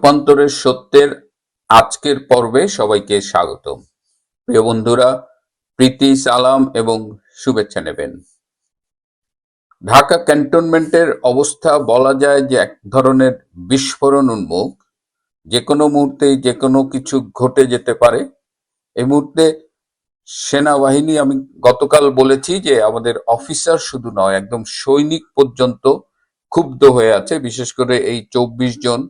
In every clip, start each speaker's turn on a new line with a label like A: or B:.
A: রূপান্তরের সত্যের আজকের পর্বে সবাইকে স্বাগতম। প্রিয় বন্ধুরা, প্রীতি, সালাম এবং শুভেচ্ছা নেবেন। ঢাকা ক্যান্টনমেন্টের অবস্থা বলা যায় যে এক ধরনের বিস্ফোরণ উন্মুখ। যে কোনো মুহূর্তেই যে কোনো কিছু ঘটে যেতে পারে। এই মুহূর্তে সেনাবাহিনী, আমি গতকাল বলেছি যে আমাদের অফিসার শুধু নয়, একদম সৈনিক পর্যন্ত ক্ষুব্ধ হয়ে আছে। বিশেষ করে এই চব্বিশ জন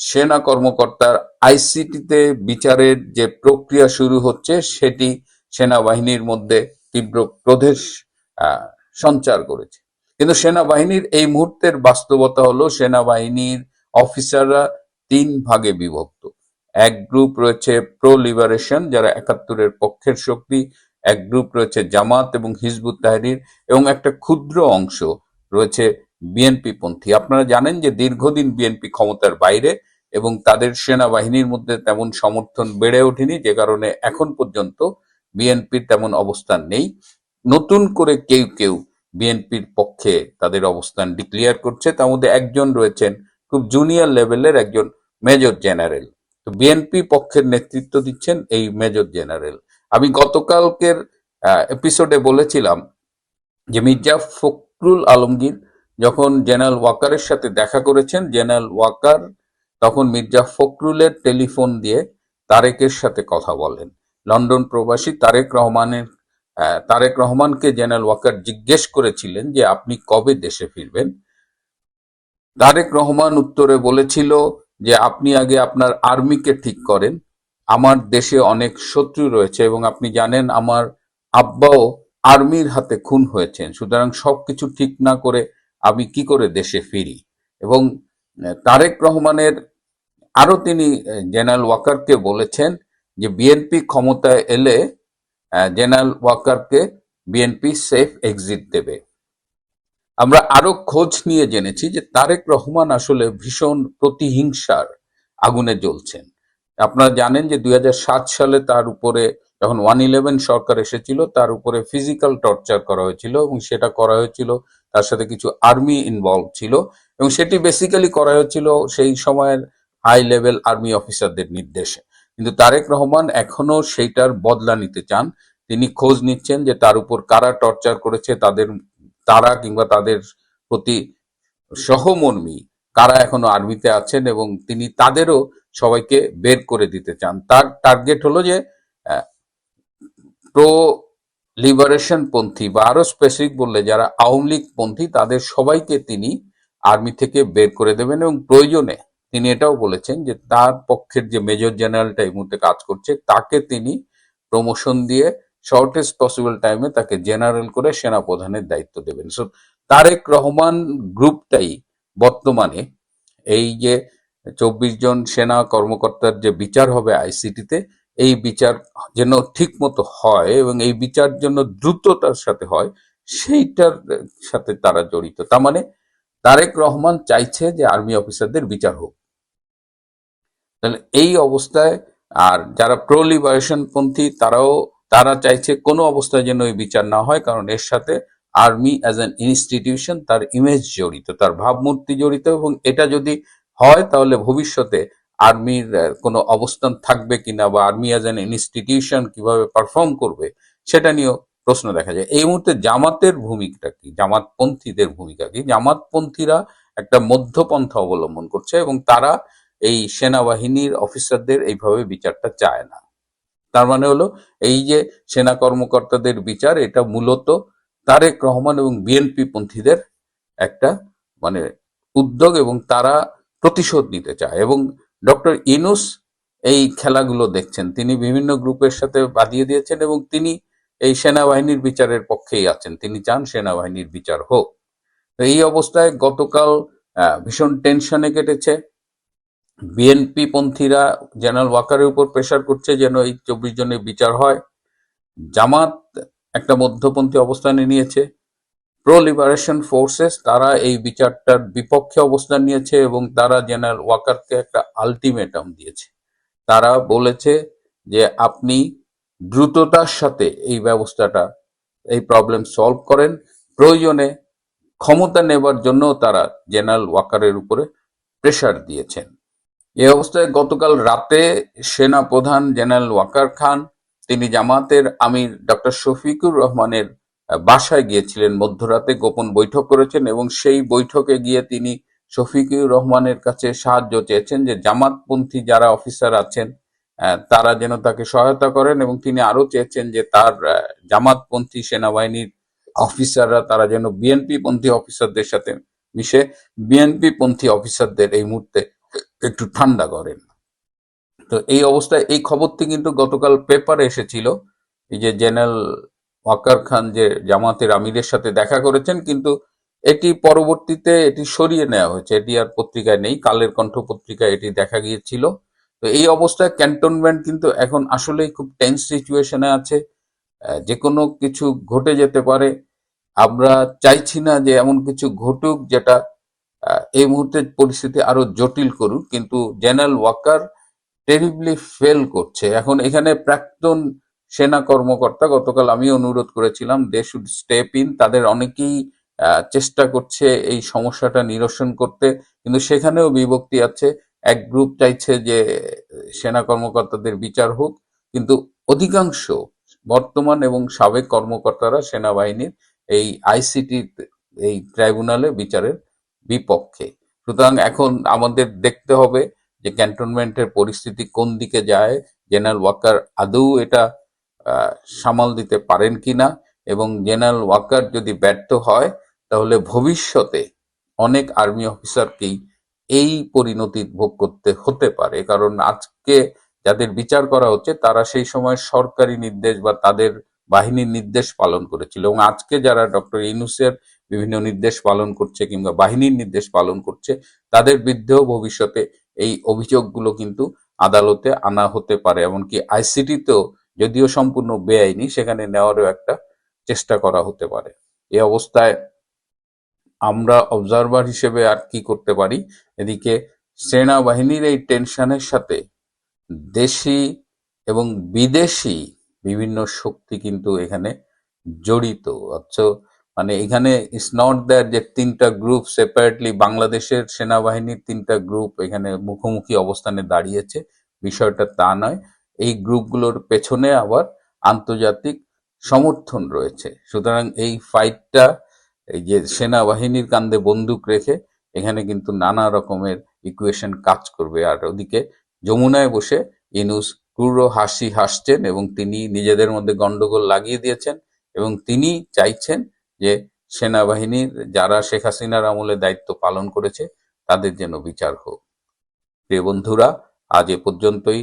A: সেনা কর্মকর্তার আইসিটিতে বিচারের যে প্রক্রিয়া শুরু হচ্ছে, সেটি সেনাবাহিনীর মধ্যে তীব্র প্রদেশ সঞ্চার করেছে। কিন্তু সেনাবাহিনীর এই মুহূর্তের বাস্তবতা হলো, সেনাবাহিনীর অফিসাররা তিন ভাগে বিভক্ত। এক গ্রুপ রয়েছে প্রো লিবারেশন যারা একাত্তরের পক্ষের শক্তি। এক গ্রুপ রয়েছে জামাত এবং হিজবুত তাহরির এবং একটা ক্ষুদ্র অংশ রয়েছে বিএনপি পন্থী। আপনারা জানেন যে দীর্ঘদিন বিএনপি ক্ষমতার বাইরে এবং তাদের সেনাবাহিনীর মধ্যে তেমন সমর্থন বেড়ে ওঠেনি, যে কারণে এখন পর্যন্ত বিএনপির তেমন অবস্থান নেই। নতুন করে কেউ কেউ বিএনপির পক্ষে তাদের অবস্থান ডিক্লেয়ার করছে। তার মধ্যে একজন রয়েছেন খুব জুনিয়র লেভেলের একজন মেজর জেনারেল তো বিএনপি পক্ষের নেতৃত্ব দিচ্ছেন এই মেজর জেনারেল আমি গতকালকের এপিসোডে বলেছিলাম যে মির্জা ফখরুল আলমগীর যখন জেনারেল ওয়াকারের সাথে দেখা করেছেন, জেনারেল ওয়াকার তখন মির্জা ফখরুলের টেলিফোন দিয়ে তারেকের সাথে কথা বলেন। লন্ডন প্রবাসী তারেক রহমানের তারেক রহমানকে জেনারেল ওয়াকার জিজ্ঞেস করেছিলেন যে, আপনি কবে দেশে ফিরবেন? তারেক রহমান উত্তরে বলেছিল যে, আপনি আগে আপনার আর্মিকে ঠিক করেন। আমার দেশে অনেক শত্রু রয়েছে এবং আপনি জানেন আমার আব্বাও আর্মির হাতে খুন হয়েছেন। সুতরাং সবকিছু ঠিক না করে আমি কি করে দেশে ফিরি? এবং তারেক রহমানের, আরও তিনি জেনারেল ওয়াকারকে বলেছেন যে বিএনপি ক্ষমতায় এলে জেনারেল ওয়াকারকে বিএনপি সেফ এক্সিট দেবে। আমরা আরও খোঁজ নিয়ে জেনেছি যে তারেক রহমান আসলে ভীষণ প্রতিহিংসার আগুনে জ্বলছেন। আপনারা জানেন যে দুই হাজার সাত সালে তার উপরে যখন ওয়ান ইলেভেন সরকার এসেছিল, তার উপরে ফিজিক্যাল টর্চার করা হয়েছিল এবং সেটা করা হয়েছিল তার সাথে কিছু আর্মি ইনভলভ ছিল এবং সেটি বেসিক্যালি করা হয়েছিল সেই সময়ের হাই লেভেল আর্মি অফিসারদের নির্দেশে। কিন্তু তারেক রহমান এখনও সেইটার বদলা নিতে চান। তিনি খোঁজ নিচ্ছেন যে তার উপর কারা টর্চার করেছে, তাদের তারা কিংবা তাদের প্রতি সহমর্মী কারা এখনও আর্মিতে আছেন এবং তিনি তাদেরও সবাইকে বের করে দিতে চান। তার টার্গেট হলো যে প্রো লিবারেশন পন্থী বা আরও স্পেসিফিক বললে যারা আওয়ামী লীগ পন্থী, তাদের সবাইকে তিনি আর্মি থেকে বের করে দেবেন এবং প্রয়োজনে তিনি এটাও বলেছেন যে তার পক্ষের যে মেজর জেনারেলটা এই মুহূর্তে কাজ করছে, তাকে তিনি প্রমোশন দিয়ে শর্টেস্ট পসিবল টাইমে তাকে জেনারেল করে সেনা প্রধানের দায়িত্ব দেবেন। সো তারেক রহমান গ্রুপটাই বর্তমানে এই যে চব্বিশ জন সেনা কর্মকর্তার যে বিচার হবে আইসিটিতে এই বিচার যেন ঠিক মতো হয় এবং এই বিচার যেন দ্রুততার সাথে হয়, সেইটার সাথে তারা জড়িত। তার মানে তারেক রহমান চাইছে যে আর্মি অফিসারদের বিচার হোক। তাহলে এই অবস্থায় আর যারা প্রো লিবারেশন পন্থী, তারাও, তারা চাইছে কোনো অবস্থায় যেন এই বিচার না হয়, কারণ এর সাথে আর্মি অ্যাজ অ্যান ইনস্টিটিউশন তার ইমেজ জড়িত, তার ভাবমূর্তি জড়িত এবং এটা যদি হয় তাহলে ভবিষ্যতে আর্মির কোনো অবস্থান থাকবে কিনা বা আর্মি অ্যাজ অ্যান ইনস্টিটিউশন কীভাবে পারফর্ম করবে, সেটা নিয়েও প্রশ্ন দেখা যায়। এই মুহূর্তে জামাতের ভূমিকাটা কি? জামাতপন্থীদের ভূমিকা কি? জামাতপন্থীরা একটা মধ্যপন্থা অবলম্বন করছে এবং তারা এই সেনাবাহিনীর অফিসারদের এইভাবে বিচারটা চায় না। তার মানে হলো, এই যে সেনা কর্মকর্তাদের বিচার, এটা মূলত তারেক রহমান এবং বিএনপি পন্থীদের একটা মানে উদ্যোগ এবং তারা প্রতিশোধ নিতে চায় এবং ডক্টর ইনুস এই খেলাগুলো দেখছেন। তিনি বিভিন্ন গ্রুপের সাথে বাদিয়ে দিয়েছেন এবং তিনি এই সেনাবাহিনীর বিচারের পক্ষেই আছেন। তিনি চান সেনাবাহিনীর বিচার হোক। এই অবস্থায় গতকাল ভীষণ টেনশনে কেটেছে। বিএনপি পন্থীরা জেনারেল ওয়াকারের উপর প্রেশার করছে যেন এই চব্বিশ জনের বিচার হয়। জামাত একটা মধ্যপন্থী অবস্থানে নিয়েছে। প্রো লিবারেশন ফোর্সেস তারা এই বিচারটার বিপক্ষে অবস্থান নিয়েছে এবং তারা জেনারেল ওয়াকারকে একটা আলটিমেটাম দিয়েছে। তারা বলেছে যে আপনি দ্রুততার সাথে এই ব্যবস্থাটা, এই প্রবলেম সলভ করেন। প্রয়োজনে ক্ষমতা নেবার জন্য তারা জেনারেল ওয়াকারের উপরে প্রেশার দিয়েছেন। এ অবস্থায় গতকাল রাতে সেনা প্রধান জেনারেল ওয়াকার খান, তিনি জামাতের আমির ডক্টর শফিকুর রহমানের বাসায় গিয়েছিলেন, মধ্যরাতে গোপন বৈঠক করেছেন এবং সেই বৈঠকে গিয়ে তিনি শফিকুর রহমানের কাছে সাহায্য চেয়েছেন যে জামাতপন্থী যারা অফিসার আছেন তারা যেন তাকে সহায়তা করেন এবং তিনি আরও চেয়েছেন যে তার জামাতপন্থী সেনাবাহিনীর অফিসাররা তারা যেন বিএনপি পন্থী অফিসারদের সাথে মিশে বিএনপি পন্থী অফিসারদের এই মুহূর্তে একটু ঠান্ডা করেন। তো এই অবস্থায় এই খবরটি কিন্তু গতকাল পেপারে এসেছিল, এই যে জেনারেল ওয়াকার খান যে জামাতের আমিরের সাথে দেখা করেছেন, কিন্তু এটি পরবর্তীতে এটি সরিয়ে নেওয়া হয়েছে। এটি আর পত্রিকায় নেই, কালের কণ্ঠ পত্রিকায় এটি দেখা গিয়েছিল। তো এই অবস্থায় ক্যান্টনমেন্ট কিন্তু এখন আসলেই খুব টেন্স সিচুয়েশনে আছে। যে কোনো কিছু ঘটে যেতে পারে। আমরা চাইছি না যে এমন কিছু ঘটুক যেটা এই মুহূর্তে পরিস্থিতি আরও জটিল করুক, কিন্তু জেনারেল ওয়াকার টেরিবলি ফেল করছে। এখন এখানে প্রাক্তন সেনা কর্মকর্তা, গতকাল আমি অনুরোধ করেছিলাম দে শুড স্টেপ ইন তাদের অনেকেই চেষ্টা করছে এই সমস্যাটা নিরসন করতে, কিন্তু সেখানেও বিভক্তি আছে। এক গ্রুপ চাইছে যে, সেনা কর্মকর্তাদের বিচার হোক, কিন্তু অধিকাংশ বর্তমান এবং সাবেক কর্মকর্তারা সেনাবাহিনীর এই আইসিটি এই ট্রাইব্যুনালে বিচারের বিপক্ষে। সুতরাং এখন আমাদের দেখতে হবে যে ক্যান্টনমেন্টের পরিস্থিতি কোন দিকে যায়। জেনারেল ওয়াকার আদৌ এটা সামাল দিতে পারেন কিনা এবং জেনারেল ওয়াকার যদি ব্যর্থ হয়, তাহলে ভবিষ্যতে অনেক আর্মি অফিসারকেই এই পরিণতি ভোগ করতে হতে পারে। কারণ আজকে যাদের বিচার করা হচ্ছে, তারা সেই সময় সরকারি নির্দেশ বা তাদের বাহিনীর নির্দেশ পালন করেছিল। এবং আজকে যারা ডক্টর ইনুসের বিভিন্ন নির্দেশ পালন করছে কিংবা বাহিনীর নির্দেশ পালন করছে, তাদের বিরুদ্ধেও ভবিষ্যতে এই অভিযোগগুলো কিন্তু আদালতে আনা হতে পারে। এমনকি আইসিটিতেও যদিও সম্পূর্ণ বেআইনি, সেখানে নেওয়ারও একটা চেষ্টা করা হতে পারে। এই অবস্থায় আমরা অবজারভার হিসেবে আর কি করতে পারি? এদিকে সেনাবাহিনীর এই টেনশনের সাথে দেশি এবং বিদেশি বিভিন্ন শক্তি কিন্তু এখানে জড়িত। অথচ মানে এখানে ইটস নট দ্যাট যে তিনটা গ্রুপ সেপারেটলি বাংলাদেশের সেনাবাহিনীর তিনটা গ্রুপ এখানে মুখোমুখি অবস্থানে দাঁড়িয়েছে, বিষয়টা তা নয়। এই গ্রুপগুলোর পেছনে আবার আন্তর্জাতিক সমর্থন রয়েছে। সুতরাং এই ফাইটটা এই যে সেনাবাহিনীর কান্দে বন্দুক রেখে এখানে কিন্তু নানা রকমের ইকুয়েশন কাজ করবে। আর ওদিকে যমুনায় বসে ইনুস ক্রুর হাসি হাসছেন এবং তিনি নিজেদের মধ্যে গন্ডগোল লাগিয়ে দিয়েছেন এবং তিনি চাইছেন যে সেনাবাহিনীর যারা শেখ হাসিনার আমলে দায়িত্ব পালন করেছে তাদের যেন বিচার হোক। প্রিয় বন্ধুরা, আজ এ পর্যন্তই।